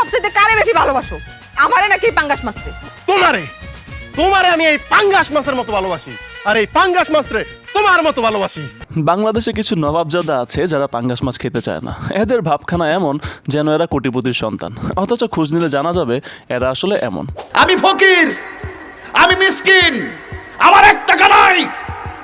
সবচেয়ে কারে বেশি ভালোবাসো? আমারে নাকি পাঙ্গাস মাছকে তোমারে! তোমারে আমি এই পাঙ্গাস মাছের মতো ভালোবাসি। আর এই পাঙ্গাস মাছরে তোমার মতো ভালোবাসি। বাংলাদেশে কিছু নবাবজাদা আছে যারা পাঙ্গাস মাছ খেতে চায় না। এদের ভাবখানা এমন যেন এরা কোটিপতির সন্তান। অথচ খোঁজ নিলে জানা যাবে এরা আসলে এমন। আমি ফকির! আমি মিসকিন! আমার এক টাকা নাই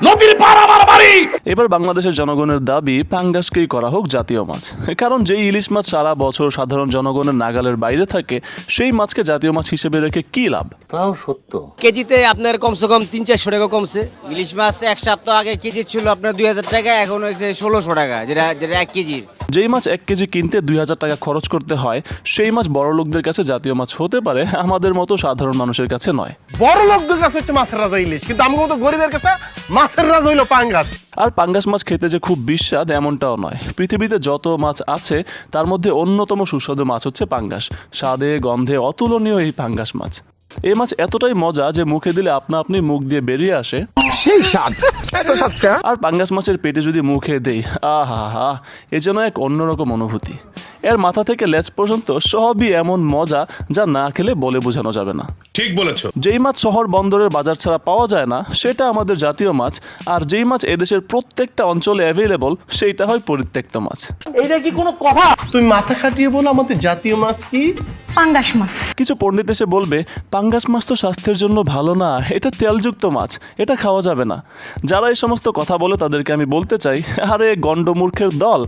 নদীর পার আমার বাড়ি। এবার বাংলাদেশের জনগণের দাবি পাঙ্গাসকেই করা হোক জাতীয় মাছ। কারণ যেই ইলিশ মাছ সারা বছর সাধারণ জনগণের নাগালের বাইরে থাকে সেই মাছকে জাতীয় মাছ হিসেবে রেখে কি লাভ? তাও সত্য। কেজিতে আপনার কমসে কম তিন চারশো টাকা কমছে। ইলিশ মাছ এক সপ্তাহ আগে কেজি ছিল আপনার দুই হাজার টাকা এখন হয়েছে ষোলোশো টাকা যেটা যেটা এক কেজির। যেই মাছ এক কেজি কিনতে দুই হাজার টাকা খরচ করতে হয় সেই মাছ বড় লোকদের কাছে জাতীয় মাছ হতে পারে আমাদের মতো সাধারণ মানুষের কাছে নয়। বড় লোকদের কাছে হচ্ছে মাছের রাজা ইলিশ কিন্তু আমার মতো গরিবের কাছে মাছের রাজা হইল পাঙ্গাস। আর পাঙ্গাস মাছ খেতে যে খুব বিস্বাদ এমনটাও নয়। পৃথিবীতে যত মাছ আছে তার মধ্যে অন্যতম সুস্বাদু মাছ হচ্ছে পাঙ্গাস। স্বাদে গন্ধে অতুলনীয় এই পাঙ্গাস মাছ। এই মাছ এতটাই মজা যে মুখে দিলে আপনা আপনি মুখ দিয়ে বেরিয়ে আসে। সেই স্বাদ। এত স্বাদটা আর পাঙ্গাস মাছের পেটে যদি মুখে দেই আহা হা এ যেন এক অন্যরকম অনুভূতি। এর মাথা থেকে লেজ পর্যন্ত সবই এমন মজা যা না খেলে বলে বোঝানো যাবে না। ঠিক বলেছ। যেই মাছ শহর বন্দরের বাজার ছাড়া পাওয়া যায় না সেটা আমাদের জাতীয় মাছ আর যেই মাছ এদেশের প্রত্যেকটা অঞ্চলে অ্যাভেলেবল সেইটা হয় পরিত্যক্ত মাছ। এইটা কি কোনো কথা? তুমি মাথা খাটিয়ে বলো আমাদের জাতীয় মাছ কি? পাঙ্গাস মাছ। কিছু পণ্ডিত এসে বলবে পাঙ্গাস মাছ তো স্বাস্থ্যের জন্য ভালো না এটা তেলযুক্ত মাছ এটা খাওয়া যাবে না। যারা এই সমস্ত কথা বলে তাদেরকে আমি বলতে চাই আরে গণ্ডমূর্খের দল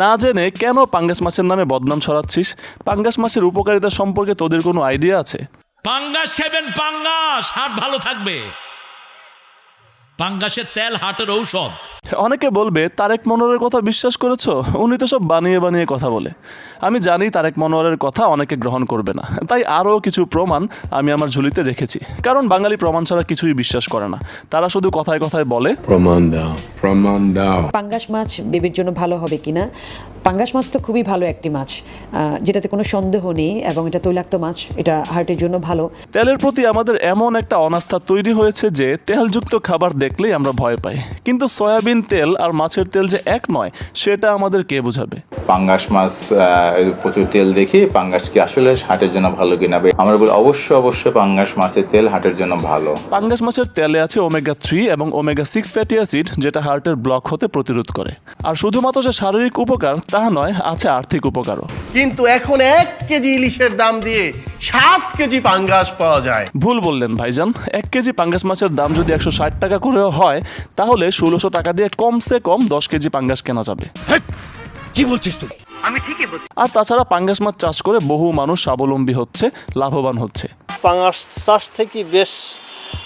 না জেনে কেন পাঙ্গাস মাছের নামে বদনাম ছড়াচ্ছিস? পাঙ্গাস মাছের উপকারিতা সম্পর্কে তোদের কোনো আইডিয়া আছে? পাঙ্গাস খাবেন পাঙ্গাস হাট ভালো থাকবে। পাঙ্গাসের তেল হাটের ঔষধ। অনেকে বলবে তারেক মনোয়ারের কথা বিশ্বাস করেছ? উনি তো সব বানিয়ে বানিয়ে কথা বলে। আমি জানি তারেক মনোয়ারের কথা অনেকে গ্রহণ করবে না। তাই আরও কিছু প্রমাণ আমি আমার ঝুলিতে রেখেছি। কারণ বাঙালি প্রমাণ ছাড়া কিছুই বিশ্বাস করে না। তারা শুধু কথায় কথায় বলে প্রমাণ দাও প্রমাণ দাও। পাঙ্গাস মাছ বেবির জন্য ভালো হবে কিনা? পাঙ্গাস মাছ তো খুবই ভালো একটি মাছ যেটাতে কোনো সন্দেহ নেই এবং এটা তৈলাক্ত মাছ এটা হার্টের জন্য ভালো। তেলের প্রতি আমাদের এমন একটা অনাস্থা তৈরি হয়েছে যে তেলযুক্ত খাবার দেখলেই আমরা ভয় পাই। কিন্তু সয়াবিন তেল আর মাছের তেল যে এক নয় সেটা আমাদের কে বোঝাবে? পাঙ্গাস মাছ প্রচুর তেল দেখি পাঙ্গাস কি আসলে হার্টের জন্য ভালো কিনা? আমরা বলি অবশ্যই অবশ্যই পাঙ্গাস মাছের তেল হার্টের জন্য ভালো। পাঙ্গাস মাছের তেলে আছে ওমেগা থ্রি এবং ওমেগা সিক্স ফ্যাটি অ্যাসিড যেটা হার্টের ব্লক হতে প্রতিরোধ করে। আর শুধুমাত্র যে শারীরিক উপকার তা নয় আছে আর্থিক উপকারও। কিন্তু এখন এক কেজি ইলিশের দাম দিয়ে সাত কেজি পাঙ্গাস পাওয়া যায়। ভুল বললেন ভাইজান। এক কেজি পাঙ্গাস মাছের দাম যদি একশো ষাট টাকা করেও হয় তাহলে ষোলোশো টাকা দিয়ে কমসে কম দশ কেজি পাঙ্গাস কেনা যাবে। কি বলছিস তুই? আর তাছাড়া পাঙ্গাস মাছ চাষ করে বহু মানুষ স্বাবলম্বী হচ্ছে লাভবান হচ্ছে। পাঙাশ চাষ থেকে বেশ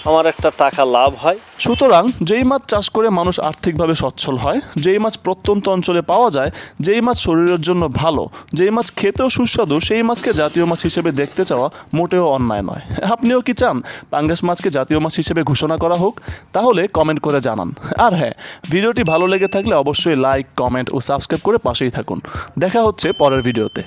আমার একটা টাকা লাভ হয়। সুতরাং যেই মাছ চাষ করে মানুষ আর্থিকভাবে সচ্ছল হয়, যেই মাছ প্রত্যন্ত অঞ্চলে পাওয়া যায়, যেই মাছ শরীরের জন্য ভালো, যেই মাছ খেতেও সুস্বাদু, সেই মাছকে জাতীয় মাছ হিসেবে দেখতে চাওয়া মোটেও অন্যায় নয়। আপনিও কি চান পাঙ্গাস মাছকে জাতীয় মাছ হিসেবে ঘোষণা করা হোক? তাহলে কমেন্ট করে জানান। আর হ্যাঁ ভিডিওটি ভালো লেগে থাকলে অবশ্যই লাইক, কমেন্ট ও সাবস্ক্রাইব করে পাশেই থাকুন। দেখা হচ্ছে পরের ভিডিওতে।